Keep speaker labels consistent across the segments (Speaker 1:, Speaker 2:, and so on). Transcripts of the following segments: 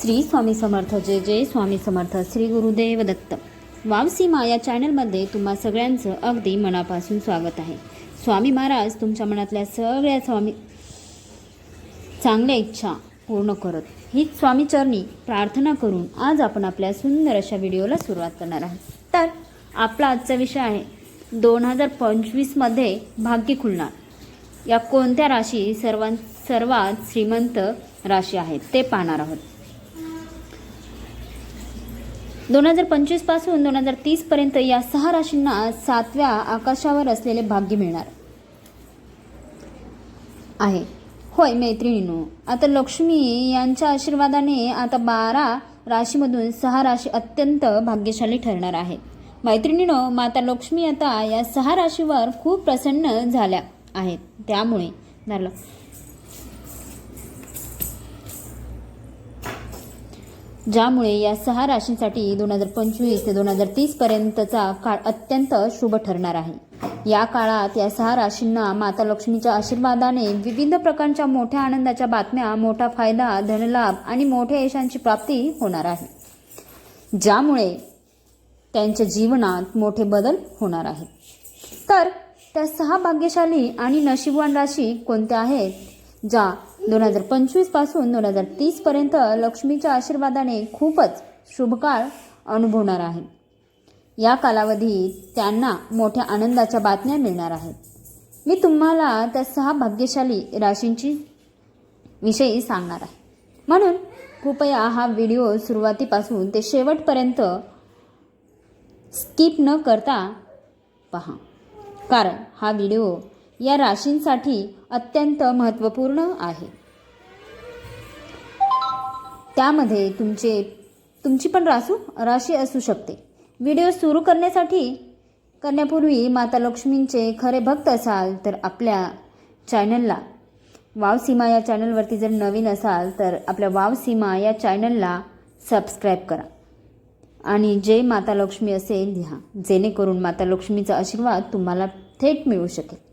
Speaker 1: श्री स्वामी समर्थ. जय जय स्वामी समर्थ. श्री गुरुदेव दत्त. वावसीमा या चॅनलमध्ये तुम्हा सगळ्यांचं अगदी मनापासून स्वागत आहे. स्वामी महाराज तुमच्या मनातल्या सगळ्या स्वामी चांगल्या इच्छा पूर्ण करत हीच स्वामीचरणी प्रार्थना करून आज आपण आपल्या सुंदर अशा व्हिडिओला सुरुवात करणार आहोत. तर आपला आजचा विषय आहे दोन हजार पंचवीसमध्ये भाग्य खुलणार. या कोणत्या राशी सर्वां सर्वात श्रीमंत राशी आहेत ते पाहणार आहोत. दोन हजार पंचवीसपासून दोन हजार तीस पर्यंत या सहा राशींना सातव्या आकाशावर असलेले भाग्य मिळणार. आहे. होय मैत्रिणीनो आता लक्ष्मी यांच्या आशीर्वादाने आता बारा राशीमधून सहा राशी अत्यंत भाग्यशाली ठरणार आहेत मैत्रिणीनो माता लक्ष्मी आता या सहा राशीवर खूप प्रसन्न झाल्या आहेत. त्यामुळे झालं ज्यामुळे या सहा राशींसाठी दोन हजार पंचवीस ते दोन हजार तीस पर्यंतचा काळ अत्यंत शुभ ठरणार आहे. या काळात या सहा राशींना माता लक्ष्मीच्या आशीर्वादाने विविध प्रकारच्या मोठ्या आनंदाच्या बातम्या मोठा फायदा धनलाभ आणि मोठ्या यशांची प्राप्ती होणार आहे. ज्यामुळे त्यांच्या जीवनात मोठे बदल होणार आहेत. तर त्या सहा भाग्यशाली आणि नशीबवान राशी कोणत्या आहेत? ज्या दोन हजार पंचवीसपासून दोन हजार तीसपर्यंत लक्ष्मीच्या आशीर्वादाने खूपच शुभकाळ अनुभवणार आहे या कालावधीत त्यांना मोठ्या आनंदाच्या बातम्या मिळणार आहेत. मी तुम्हाला त्या सहा भाग्यशाली राशींची विषयी सांगणार आहे. म्हणून कृपया हा व्हिडिओ सुरुवातीपासून ते शेवटपर्यंत स्किप न करता पहा. कारण हा व्हिडिओ या राशींसाठी अत्यंत महत्त्वपूर्ण आहे. त्यामध्ये तुमचे तुमची पण रासू राशी असू शकते. व्हिडिओ सुरू करण्यासाठी करण्यापूर्वी माता लक्ष्मींचे खरे भक्त असाल तर आपल्या चॅनलला वाव सीमा या चॅनलवरती जर नवीन असाल तर आपल्या वाव सीमा या चॅनलला सबस्क्राईब करा. आणि जे माता लक्ष्मी असेल लिहा. जेणेकरून माता लक्ष्मीचा आशीर्वाद तुम्हाला थेट मिळू शकेल.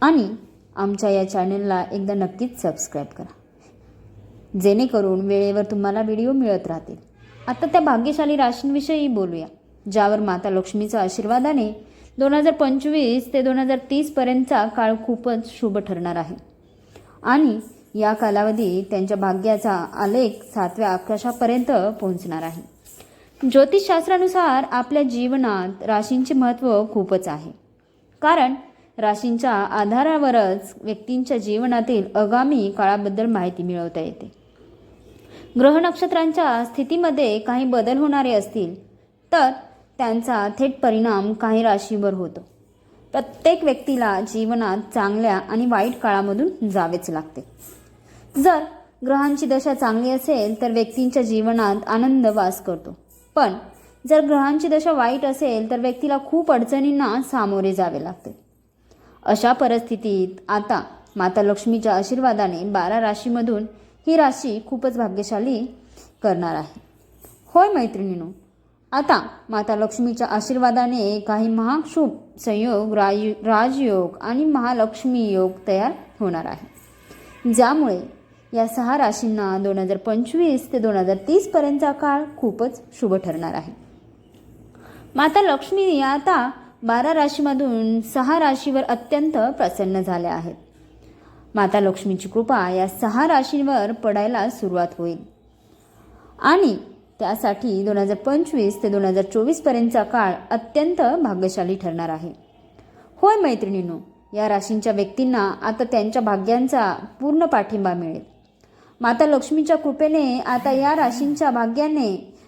Speaker 1: आणि आमच्या या चॅनलला एकदा नक्कीच सबस्क्राईब करा. जेणेकरून वेळेवर तुम्हाला व्हिडिओ मिळत राहतील. आता त्या भाग्यशाली राशींविषयी बोलूया ज्यावर माता लक्ष्मीच्या आशीर्वादाने दोन हजार पंचवीस ते दोन हजार तीसपर्यंतचा काळ खूपच शुभ ठरणार आहे. आणि या कालावधीत त्यांच्या भाग्याचा आलेख सातव्या आकाशापर्यंत पोहोचणार आहे. ज्योतिषशास्त्रानुसार आपल्या जीवनात राशींचे महत्त्व खूपच आहे. कारण राशींच्या आधारावरच व्यक्तींच्या जीवनातील आगामी काळाबद्दल माहिती मिळवता येते. ग्रह नक्षत्रांच्या स्थितीमध्ये काही बदल होणारे असतील तर त्यांचा थेट परिणाम काही राशीवर होतो. प्रत्येक व्यक्तीला जीवनात चांगल्या आणि वाईट काळामधून जावेच लागते. जर ग्रहांची दशा चांगली असेल तर व्यक्तींच्या जीवनात आनंद वास करतो. पण जर ग्रहांची दशा वाईट असेल तर व्यक्तीला खूप अडचणींना सामोरे जावे लागते. अशा परिस्थितीत आता माता लक्ष्मीच्या आशीर्वादाने बारा राशीमधून ही राशी खूपच भाग्यशाली करणार आहे. होय मैत्रिणीनो आता माता लक्ष्मीच्या आशीर्वादाने काही महाशुभ संयोग राय राजयोग आणि महालक्ष्मी योग तयार होणार आहे. ज्यामुळे या सहा राशींना दोन हजार पंचवीस ते दोन हजार तीसपर्यंतचा काळ खूपच शुभ ठरणार आहे. माता लक्ष्मी आता बारा राशीमधून सहा राशीवर अत्यंत प्रसन्न झाल्या आहेत. माता लक्ष्मीची कृपा या सहा राशींवर पडायला सुरुवात होईल. आणि त्यासाठी दोन हजार पंचवीस ते दोन हजार चोवीसपर्यंतचा काळ अत्यंत भाग्यशाली ठरणार आहे. होय मैत्रिणींनो या राशींच्या व्यक्तींना आता त्यांच्या भाग्यांचा पूर्ण पाठिंबा मिळेल. माता लक्ष्मीच्या कृपेने आता या राशींच्या भाग्याने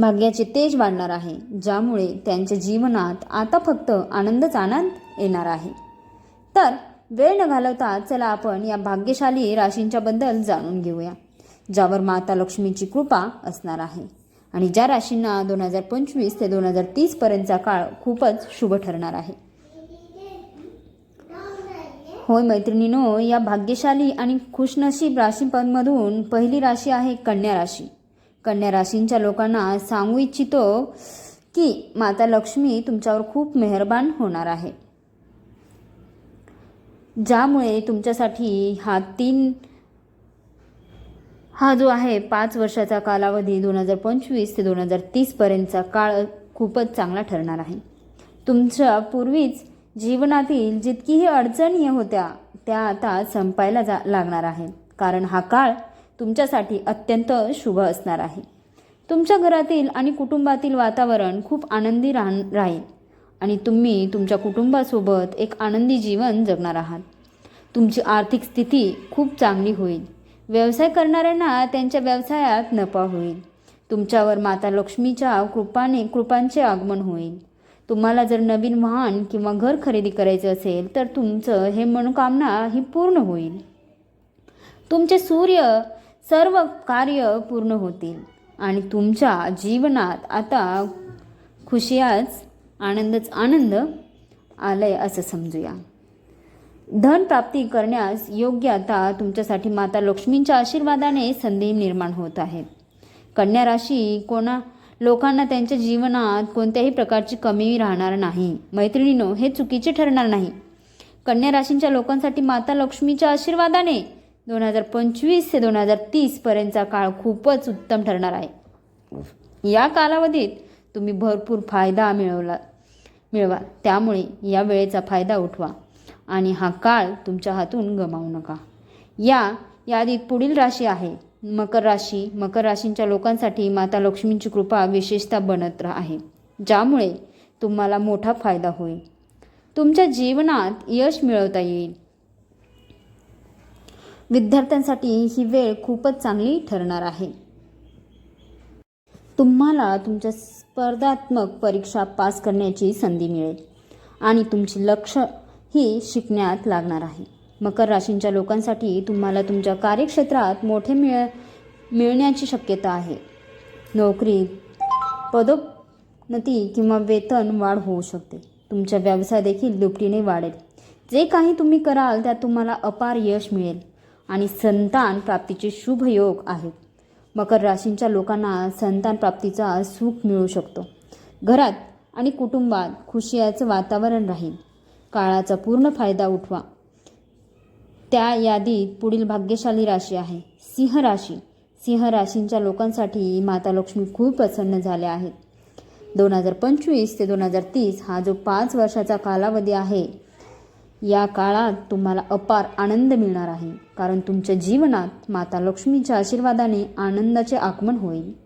Speaker 1: भाग्याचे तेज वाढणार आहे ज्यामुळे त्यांच्या जीवनात आता फक्त आनंदच आनंद येणार आहे. तर वेळ न घालवता चला आपण या भाग्यशाली राशींच्या बद्दल जाणून घेऊया ज्यावर माता लक्ष्मीची कृपा असणार आहे. आणि ज्या राशींना दोन हजार पंचवीस ते दोन हजार तीसपर्यंतचा काळ खूपच शुभ ठरणार आहे. होय मैत्रिणीनो या भाग्यशाली आणि खुशनशीब राशींमधून पहिली राशी आहे कन्या राशी. कन्या राशींच्या लोकांना सांगू इच्छितो की माता लक्ष्मी तुमच्यावर खूप मेहरबान होणार आहे. ज्यामुळे तुमच्यासाठी हा तीन हा जो आहे पाच वर्षाचा कालावधी दोन हजार पंचवीस ते दोन हजार तीसपर्यंतचा काळ खूपच चांगला ठरणार आहे. तुमच्या पूर्वीच जीवनातील जितकीही अडचणी होत्या त्या आता संपायला जा लागणार आहे. कारण हा काळ तुमच्यासाठी अत्यंत शुभ असणार आहे. तुमच्या घरातील आणि कुटुंबातील वातावरण खूप आनंदी राह राहील. आणि तुम्ही तुमच्या कुटुंबासोबत एक आनंदी जीवन जगणार आहात. तुमची आर्थिक स्थिती खूप चांगली होईल. व्यवसाय करणाऱ्यांना त्यांच्या व्यवसायात नफा होईल. तुमच्यावर माता लक्ष्मीच्या कृपाने कृपांचे आगमन होईल. तुम्हाला जर नवीन वाहन किंवा घर खरेदी करायचं असेल तर तुमचं हे मनोकामना ही पूर्ण होईल. तुमचे सूर्य सर्व कार्य पूर्ण होतील. आणि तुमच्या जीवनात आता खुशियाच आनंदच आनंद आलंय असं समजूया. धन प्राप्ती करण्यास योग्य आता तुमच्यासाठी माता लक्ष्मींच्या आशीर्वादाने संधी निर्माण होत आहेत कन्या राशी कोणा लोकांना त्यांच्या जीवनात कोणत्याही प्रकारची कमी राहणार नाही. मैत्रिणीनो हे चुकीचे ठरणार नाही. कन्या राशींच्या लोकांसाठी माता लक्ष्मीच्या आशीर्वादाने दोन हजार पंचवीस ते दोन हजार तीसपर्यंतचा काळ खूपच उत्तम ठरणार आहे. या कालावधीत तुम्ही भरपूर फायदा मिळवला मिळवा. त्यामुळे या वेळेचा फायदा उठवा आणि हा काळ तुमच्या हातून गमावू नका. या यादीत पुढील राशी आहे. मकर राशी. मकर राशींच्या लोकांसाठी माता लक्ष्मींची कृपा विशेषतः बनत रा- आहे ज्यामुळे तुम्हाला मोठा फायदा होईल. तुमच्या जीवनात यश मिळवता येईल. विद्यार्थ्यांसाठी ही वेळ खूपच चांगली ठरणार आहे. तुम्हाला तुमच्या स्पर्धात्मक परीक्षा पास करण्याची संधी मिळेल आणि तुमची लक्ष ही शिकण्यात लागणार आहे. मकर राशींच्या लोकांसाठी तुम्हाला तुमच्या कार्यक्षेत्रात मोठे मिळ मिळण्याची शक्यता आहे. नोकरी पदोन्नती किंवा वेतन वाढ होऊ शकते. तुमचा व्यवसाय देखील दुपटीने वाढेल. जे काही तुम्ही कराल त्यात तुम्हाला अपार यश मिळेल. आणि संतान प्राप्तीचे शुभ योग आहेत. मकर राशींच्या लोकांना संतान प्राप्तीचा सुख मिळू शकतो. घरात आणि कुटुंबात खुशियाचं वातावरण राहील. काळाचा पूर्ण फायदा उठवा. त्या यादीत पुढील भाग्यशाली राशी आहे. सिंह राशी. सिंह राशींच्या लोकांसाठी माता लक्ष्मी खूप प्रसन्न झाल्या आहेत. दोन हजार पंचवीस ते दोन हजार तीस हा जो पाच वर्षाचा कालावधी आहे या काळात तुम्हाला अपार आनंद मिळणार आहे. कारण तुमच्या जीवनात माता लक्ष्मीच्या आशीर्वादाने आनंदाचे आगमन होईल.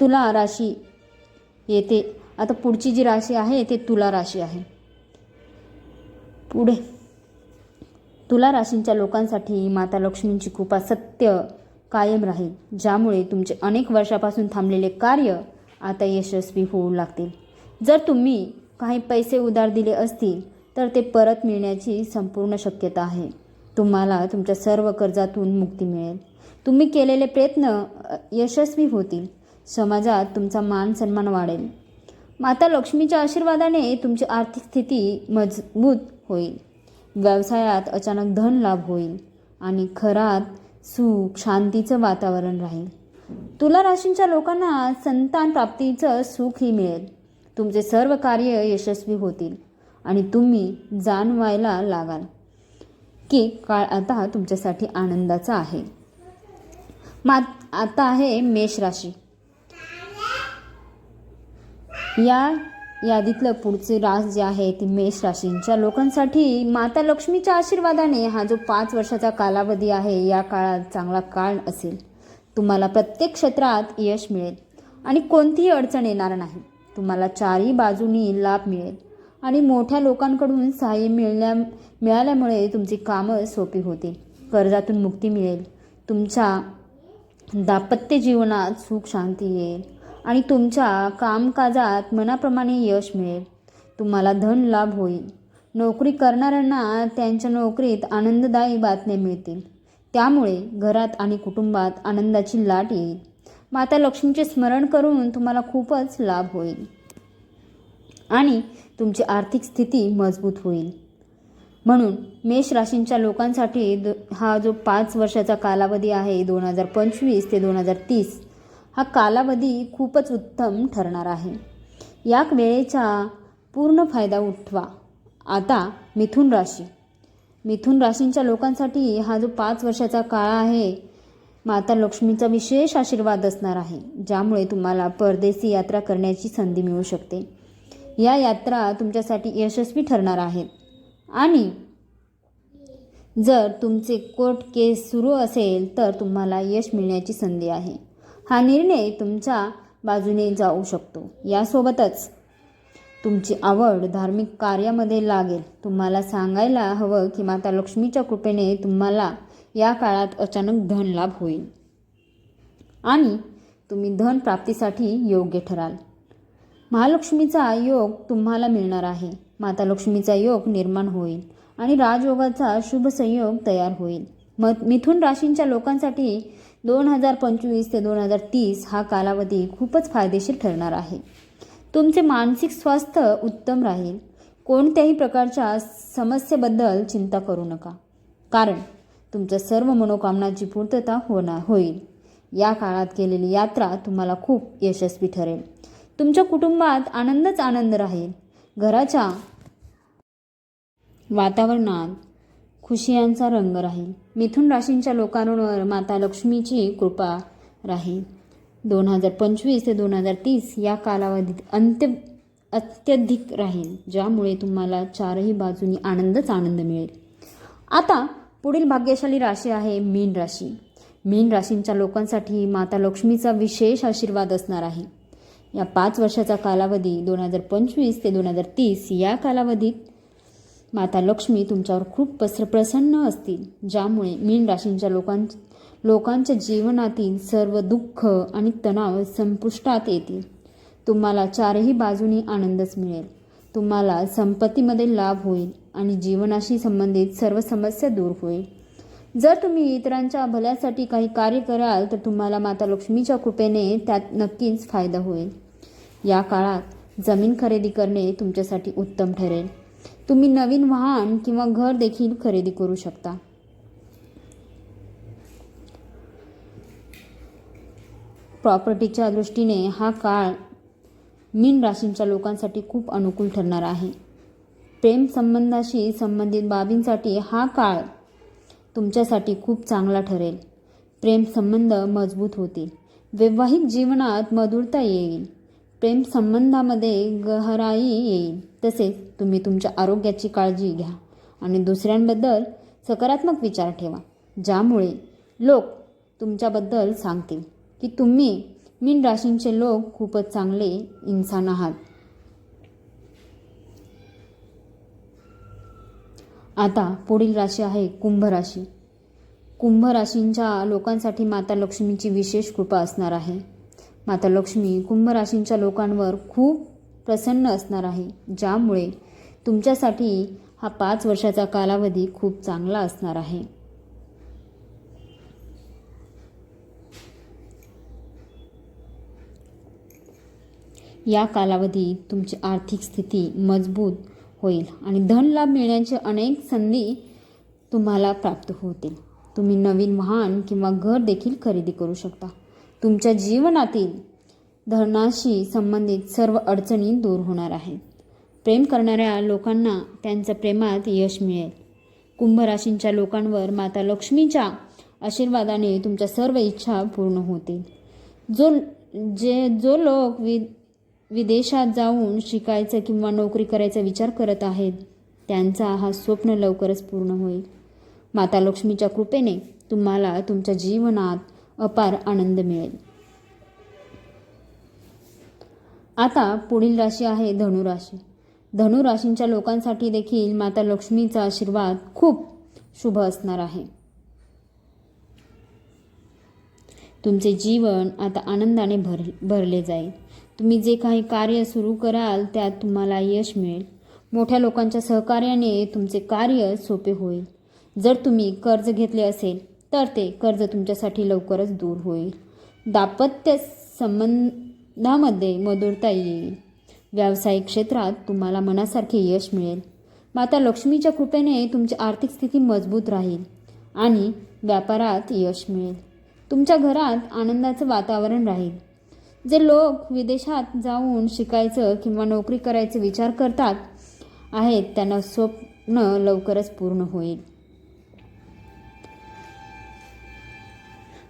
Speaker 1: तुला राशी येते. आता पुढची जी राशी आहे ते तुला राशी आहे. पुढे. तुला राशींच्या लोकांसाठी माता लक्ष्मींची कृपा सत्य कायम राहील. ज्यामुळे तुमचे अनेक वर्षापासून थांबलेले कार्य आता यशस्वी होऊ लागतील. जर तुम्ही काही पैसे उधार दिले असतील तर ते परत मिळण्याची संपूर्ण शक्यता आहे. तुम्हाला तुमच्या सर्व कर्जातून मुक्ती मिळेल. तुम्ही केलेले प्रयत्न यशस्वी होतील. समाजात तुमचा मान सन्मान वाढेल. माता लक्ष्मीच्या आशीर्वादाने तुमची आर्थिक स्थिती मजबूत होईल. व्यवसायात अचानक धन लाभ होईल आणि घरात सुख शांतीचं वातावरण राहील. तुला राशींच्या लोकांना संतान प्राप्तीचं सुखही मिळेल. तुमचे सर्व कार्य यशस्वी होतील. आणि तुम्ही जाणवायला लागाल की काळ आता तुमच्यासाठी आनंदाचा आहे. मात आता आहे मेष राशी. या यादीतलं पुढचे रास जे आहे ती मेष राशींच्या लोकांसाठी माता लक्ष्मीच्या आशीर्वादाने हा जो पाच वर्षाचा कालावधी आहे या काळात चांगला काळ असेल. तुम्हाला प्रत्येक क्षेत्रात यश मिळेल आणि कोणतीही अडचण येणार नाही. तुम्हाला चारही बाजूनी लाभ मिळेल. आणि मोठ्या लोकांकडून सहाय्य मिळल्या मिळाल्यामुळे तुमची कामं सोपी होतील. कर्जातून मुक्ती मिळेल. तुमच्या दाम्पत्य जीवनात सुख शांती येईल. आणि तुमच्या कामकाजात मनाप्रमाणे यश मिळेल. तुम्हाला धन लाभ होईल. नोकरी करणाऱ्यांना त्यांच्या नोकरीत आनंददायी बातम्या मिळतील. त्यामुळे घरात आणि कुटुंबात आनंदाची लाट येईल. माता लक्ष्मीचे स्मरण करून तुम्हाला खूपच लाभ होईल. आणि तुमची आर्थिक स्थिती मजबूत होईल. म्हणून मेष राशींच्या लोकांसाठी द हा जो पाच वर्षाचा कालावधी आहे दोन हजार पंचवीस ते दोन हजार तीस हा कालावधी खूपच उत्तम ठरणार आहे. या वेळेचा पूर्ण फायदा उठवा. आता मिथुन राशी. मिथुन राशींच्या लोकांसाठी हा जो पाच वर्षाचा काळ आहे माता लक्ष्मीचा विशेष आशीर्वाद असणार आहे ज्यामुळे तुम्हाला परदेशी यात्रा करण्याची संधी मिळू शकते. या यात्रा तुमच्यासाठी यशस्वी ठरणार आहेत आणि जर तुमचे कोर्ट केस सुरू असेल तर तुम्हाला यश मिळण्याची संधी आहे. हा निर्णय तुमच्या बाजूने जाऊ शकतो. यासोबतच तुमची आवड धार्मिक कार्यामध्ये लागेल. तुम्हाला सांगायला हवं की माता लक्ष्मीच्या कृपेने तुम्हाला या काळात अचानक धन लाभ होईल. आणि तुम्ही धन प्राप्तीसाठी योग्य ठराल. महालक्ष्मीचा योग तुम्हाला मिळणार आहे. माता लक्ष्मीचा योग निर्माण होईल आणि राजयोगाचा शुभ संयोग तयार होईल. म मिथुन राशींच्या लोकांसाठी दोन हजार पंचवीस ते दोन हजार तीस हा कालावधी खूपच फायदेशीर ठरणार आहे. तुमचे मानसिक स्वास्थ्य उत्तम राहील. कोणत्याही प्रकारच्या समस्येबद्दल चिंता करू नका. कारण तुमच्या सर्व मनोकामनाची पूर्तता होणार होईल. या काळात केलेली यात्रा तुम्हाला खूप यशस्वी ठरेल. तुमच्या कुटुंबात आनंदच आनंद राहील. घराच्या वातावरणात खुशियांचा रंग राहील. मिथुन राशींच्या लोकांवर माता लक्ष्मीची कृपा राहील. दोन हजार पंचवीस ते दोन हजार तीस या कालावधीत अंत्य अत्यधिक राहील ज्यामुळे तुम्हाला चारही बाजूनी आनंदच आनंद मिळेल. आता पुढील भाग्यशाली राशी आहे मीन राशी. मीन राशींच्या लोकांसाठी माता लक्ष्मीचा विशेष आशीर्वाद असणार आहे. या पाच वर्षाचा कालावधी दोन हजार पंचवीस ते दोन हजार तीस या कालावधीत माता लक्ष्मी तुमच्यावर खूप प्रस प्रसन्न असतील ज्यामुळे मीन राशींच्या लोकां लोकांच्या जीवनातील सर्व दुःख आणि तणाव संपुष्टात येतील. तुम्हाला चारही बाजूनी आनंदच मिळेल. तुम्हाला संपत्तीमध्ये लाभ होईल आणि जीवनाशी संबंधित सर्व समस्या दूर होईल. जर तुम्ही इतरांच्या भल्यासाठी काही कार्य कराल तर तुम्हाला माता लक्ष्मीच्या कृपेने त्यात नक्कीच फायदा होईल. या काळात जमीन खरेदी करणे तुमच्यासाठी उत्तम ठरेल. तुम्ही नवीन वाहन किंवा घर देखील खरेदी करू शकता. प्रॉपर्टीच्या दृष्टीने हा काळ मीन राशींच्या लोकांसाठी खूप अनुकूल ठरणार आहे. प्रेम संबंधाशी संबंधित बाबींसाठी हा काळ तुमच्यासाठी खूप चांगला ठरेल. प्रेम संबंध मजबूत होतील. वैवाहिक जीवनात मधुरता येईल. प्रेम संबंधामध्ये गहराई येईल. तसेच तुम्ही तुमच्या आरोग्याची काळजी घ्या. आणि दुसऱ्यांबद्दल सकारात्मक विचार ठेवा. ज्यामुळे लोक तुमच्याबद्दल सांगतील की तुम्ही मीन राशींचे लोक खूपच चांगले इन्सान आहात. आता पुढील राशी आहे कुंभ राशी. कुंभ राशींच्या लोकांसाठी माता लक्ष्मीची विशेष कृपा असणार आहे. माता लक्ष्मी कुंभ राशींच्या लोकांवर खूप प्रसन्न असणार आहे. ज्यामुळे तुमच्यासाठी हा पाच वर्षाचा कालावधी खूप चांगला असणार आहे. या कालावधीत तुमची आर्थिक स्थिती मजबूत होईल. आणि धनलाभ मिळण्याचे अनेक संधी तुम्हाला प्राप्त होतील. तुम्ही नवीन वाहन किंवा घर देखील खरेदी करू शकता. तुमच्या जीवनातील धरणाशी संबंधित सर्व अडचणी दूर होणार आहेत. प्रेम करणाऱ्या लोकांना त्यांच्या प्रेमात यश मिळेल. कुंभ राशींच्या लोकांवर माता लक्ष्मीच्या आशीर्वादाने तुमच्या सर्व इच्छा पूर्ण होतील. जो जे जो लोक वि विदेशात जाऊन शिकायचं किंवा नोकरी करायचा विचार करत आहेत. त्यांचा हा स्वप्न लवकरच पूर्ण होईल. माता लक्ष्मीच्या कृपेने तुम्हाला तुमच्या जीवनात अपार आनंद मिळेल. आता पुढील राशी आहे धनुराशी. धनुराशींच्या लोकांसाठी देखील माता लक्ष्मीचा आशीर्वाद खूप शुभ असणार आहे. तुमचे जीवन आता आनंदाने भर भरले जाईल. तुम्ही जे काही कार्य सुरू कराल त्यात तुम्हाला यश मिळेल. मोठ्या लोकांच्या सहकार्याने तुमचे कार्य सोपे होईल. जर तुम्ही कर्ज घेतले असेल तर ते कर्ज तुमच्यासाठी लवकरच दूर होईल. दाम्पत्य संबंधामध्ये मधुरता येईल. व्यावसायिक क्षेत्रात तुम्हाला मनासारखे यश मिळेल. माता लक्ष्मीच्या कृपेने तुमची आर्थिक स्थिती मजबूत राहील आणि व्यापारात यश मिळेल. तुमच्या घरात आनंदाचं वातावरण राहील. जे लोक विदेशात जाऊन शिकायचं किंवा नोकरी करायचे विचार करतात आहेत त्यांना स्वप्न लवकरच पूर्ण होईल.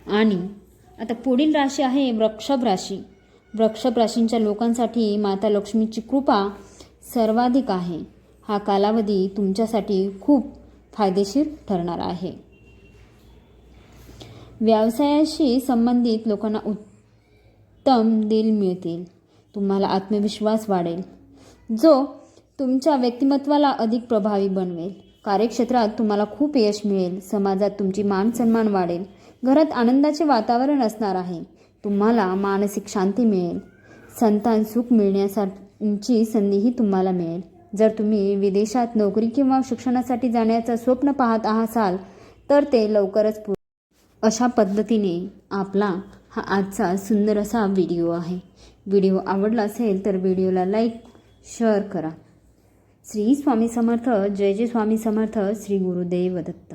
Speaker 1: आणि आता पुढील राशी आहे वृक्षभ राशी. वृक्षभ राशींच्या लोकांसाठी माता लक्ष्मीची कृपा सर्वाधिक आहे. हा कालावधी तुमच्यासाठी खूप फायदेशीर ठरणार आहे. व्यवसायाशी संबंधित लोकांना उत्तम दिल मिळतील. तुम्हाला आत्मविश्वास वाढेल. जो तुमच्या व्यक्तिमत्वाला अधिक प्रभावी बनवेल. कार्यक्षेत्रात तुम्हाला खूप यश मिळेल. समाजात तुमची मान सन्मान वाढेल. घरात आनंदाचे वातावरण असणार आहे. तुम्हाला मानसिक शांती मिळेल. संतान सुख मिळण्यासाठी संधीही तुम्हाला मिळेल. जर तुम्ही विदेशात नोकरी किंवा शिक्षणासाठी जाण्याचं स्वप्न पाहत असाल तर ते लवकरच अशा पद्धतीने आपला हा आजचा सुंदर असा व्हिडिओ आहे. व्हिडिओ आवडला असेल तर व्हिडिओला लाईक शेअर करा. श्री स्वामी समर्थ जय जय स्वामी समर्थ श्री गुरुदेव दत्त.